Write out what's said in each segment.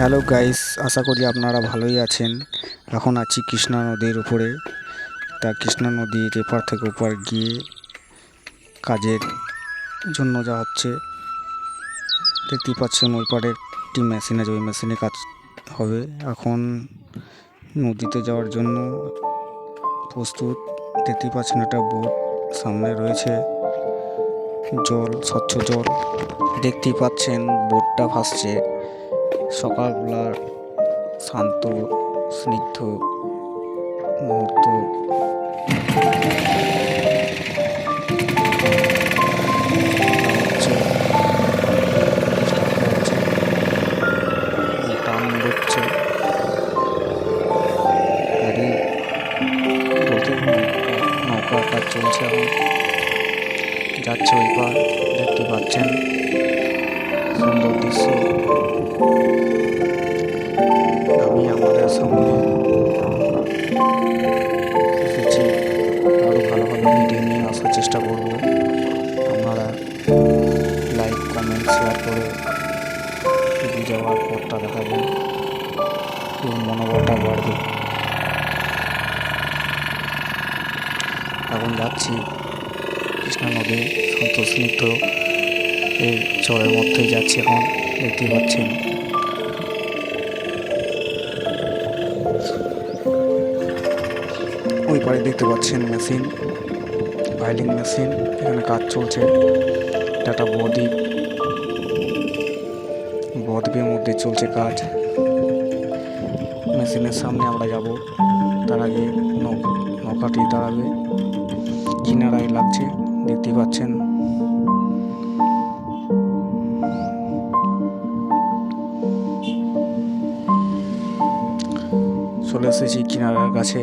Hello guys, আশা করি আপনারা ভালোই আছেন। এখন আছি কৃষ্ণা নদীর উপরে। তা কৃষ্ণা নদীর এপার থেকে ওপার গিয়ে কাজের জন্য যা হচ্ছে, দেখতেই পাচ্ছেন ওই পারে একটি মেশিন আছে, ওই মেশিনে কাজ হবে। এখন নদীতে যাওয়ার জন্য প্রস্তুত, দেখতেই পাচ্ছেন একটা বোট সামনে রয়েছে। জল, স্বচ্ছ জল, দেখতেই পাচ্ছেন বোটটা ভাসছে। সকালবেলার শান্ত স্নিগ্ধ মুহূর্ত। নৌকা যাচ্ছে ওই পার দেখতে পাচ্ছেন সুন্দর দৃশ্য। চেষ্টা করব। আপনারা লাইক কমেন্ট শেয়ার করে এগিয়ে যাওয়ার পথটা দেখাবেন। এবং মনোবলটা বাড়বে। এখন যাচ্ছি কৃষ্ণা নদী শান্ত স্নিগ্ধ এই চরের মধ্যেই যাচ্ছি এখন, দেখতে পাচ্ছেন। ওই পারে দেখতে পাচ্ছেন মেশিন বাইলিং মেশিন এখানে কাজ চলছে একটা বদ্বীপ বদ্বীপের মধ্যে চলছে কাজ। মেশিনের সামনে আমরা যাব, তার আগে নৌকাটি দাঁড়াবে। কিনারায় লাগছে, দেখতে পাচ্ছেন? চলে এসেছি কিনারার কাছে।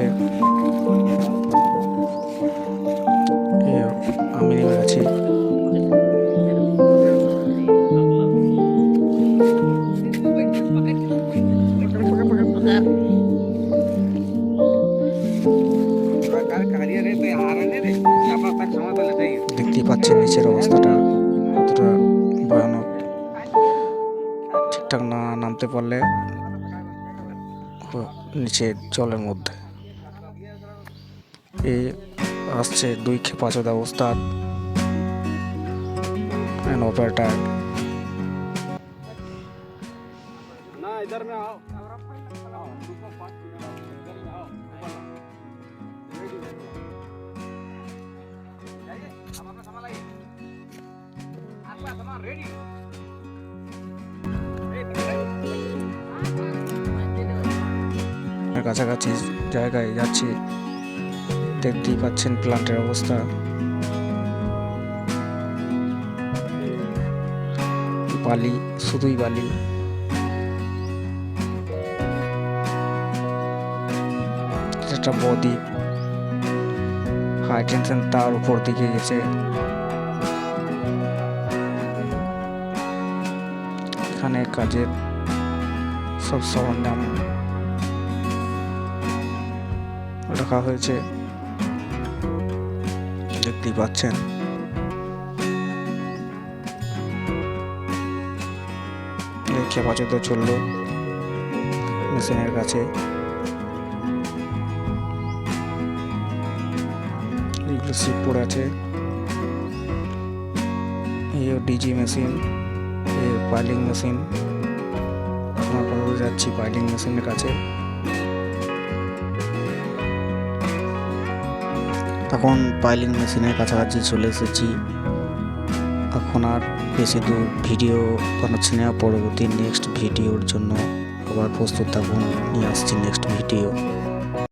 এই আমি নেমে গেছি দেখতেই পাচ্ছেন নিচের অবস্থাটা কতটা ভয়ানক। ঠিকঠাক না নামতে পারলে হ- নিচে জলের মধ্যে। এ আসছে দুই খেপাচোদা ওস্তাদ অ্যান্ড অপারেটার रेडी কাছাকাছি জায়গায় যাচ্ছি দেখতেই পাচ্ছেন প্লান্টের অবস্থা। বালি, শুধুই বালি। একটা বদ্বীপ হাই টেনশন তার উপর দিকে গেছে। এখানে কাজের সব সরঞ্জাম রাখা হয়েছে। দেখতেই পাচ্ছেন। ক্ষেপাচত চলল মেশিনের কাছে। এইগুলো সিট পড়ে আছে। এই ডিজি মেশিন এই পাইলিং মেশিন। আমরা যাচ্ছি পাইলিং মেশিনের কাছে। তখন পাইলিং মেশিনের কাছাকাছি চলে এসেছি। এখন আর বেশি দূর ভিডিও বানাচ্ছি না, পরবর্তী নেক্সট ভিডিওর জন্য আবার প্রস্তুত থাকুন, নিয়ে আসছি নেক্সট ভিডিও